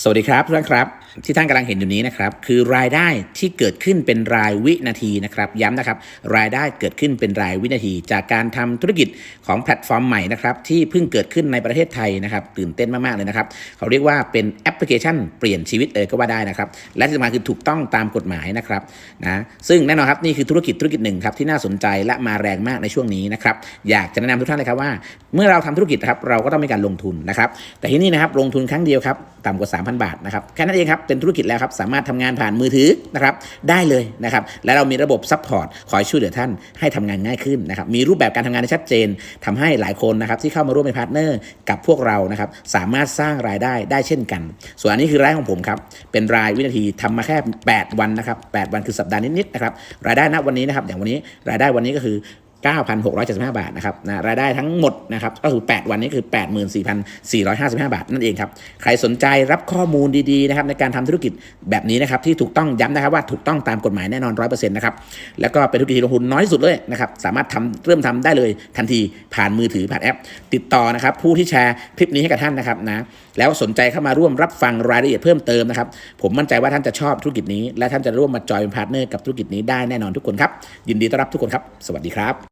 สวัสดีครับท่านครับ ที่ท่านกำลังเห็นอยู่นี้นะครับคือรายได้ที่เกิดขึ้นเป็นรายวินาทีนะครับย้ำนะครับ รายได้เกิดขึ้นเป็นรายวินาที จากการทำธุรกิจของแพลตฟอร์มใหม่นะครับที่เพิ่งเกิดขึ้นในประเทศไทยนะครับตื่นเต้นมากๆเลยนะครับเขาเรียกว่าเป็นแอปพลิเคชันเปลี่ยนชีวิตเลยก็ว่าได้นะครับและที่สำคัญคือถูกต้องตามกฎหมายนะครับนะซึ่งแน่นอนครับนี่คือธุรกิจธุรกิจหนึ่งครับที่น่าสนใจและมาแรงมากในช่วงนี้นะครับอยากจะแนะนำทุกท่านเลยครับว่า เมื่อเราทำธุรกิจครับเราก็ต้องมีการลงทุนนะครับแต่ที่นี่นะครับลงทุนครั้งเดียวครับต่ำกว่า 3,000 บาทนะครับแค่นั้นเองครับเป็นธุรกิจแล้วครับสามารถทำงานผ่านมือถือนะครับได้เลยนะครับและเรามีระบบซัพพอร์ตคอยช่วยเหลือท่านให้ทำงานง่ายขึ้นนะครับมีรูปแบบการทำงานที่ชัดเจนทำให้หลายคนนะครับที่เข้ามาร่วมเป็นพาร์ทเนอร์กับพวกเรานะครับสามารถสร้างรายได้ได้เช่นกัน ส่วนอันนี้คือรายของผมครับเป็นรายวินาทีทำมาแค่ 8 วันนะครับ8วันคือสัปดาห์นิดๆนะครับรายได้ณวันนี้นะครับอย่างวันนี้รายได้วันนี้ก็คือ 9,675 บาทนะครับนะรายได้ทั้งหมดนะครับก็คือ 8 วันนี้คือ 84,455 บาทนั่นเองครับใครสนใจรับข้อมูลดีๆนะครับในการทำธุรกิจแบบนี้นะครับที่ถูกต้องย้ำนะครับว่าถูกต้องตามกฎหมายแน่นอน 100%นะครับแล้วก็เป็นธุรกิจที่ลงทุนน้อยที่สุดเลยนะครับสามารถทำเริ่มทำได้เลยทันทีผ่านมือถือผ่านแอป ติดต่อนะครับผู้ที่แชร์คลิปนี้ให้กับท่านนะครับนะแล้วสนใจเข้ามาร่วมรับฟังรายละเอียดเพิ่มเติมนะครับผมมั่นใจว่าท่านจะชอบธุรกิจนี้ และท่านจะร่วมมาจอยเป็นพาร์ทเนอร์กับธุรกิจนี้ได้แน่นอนทุกคนครับยินดีต้อนรับทุกคนครับ สวัสดีครับ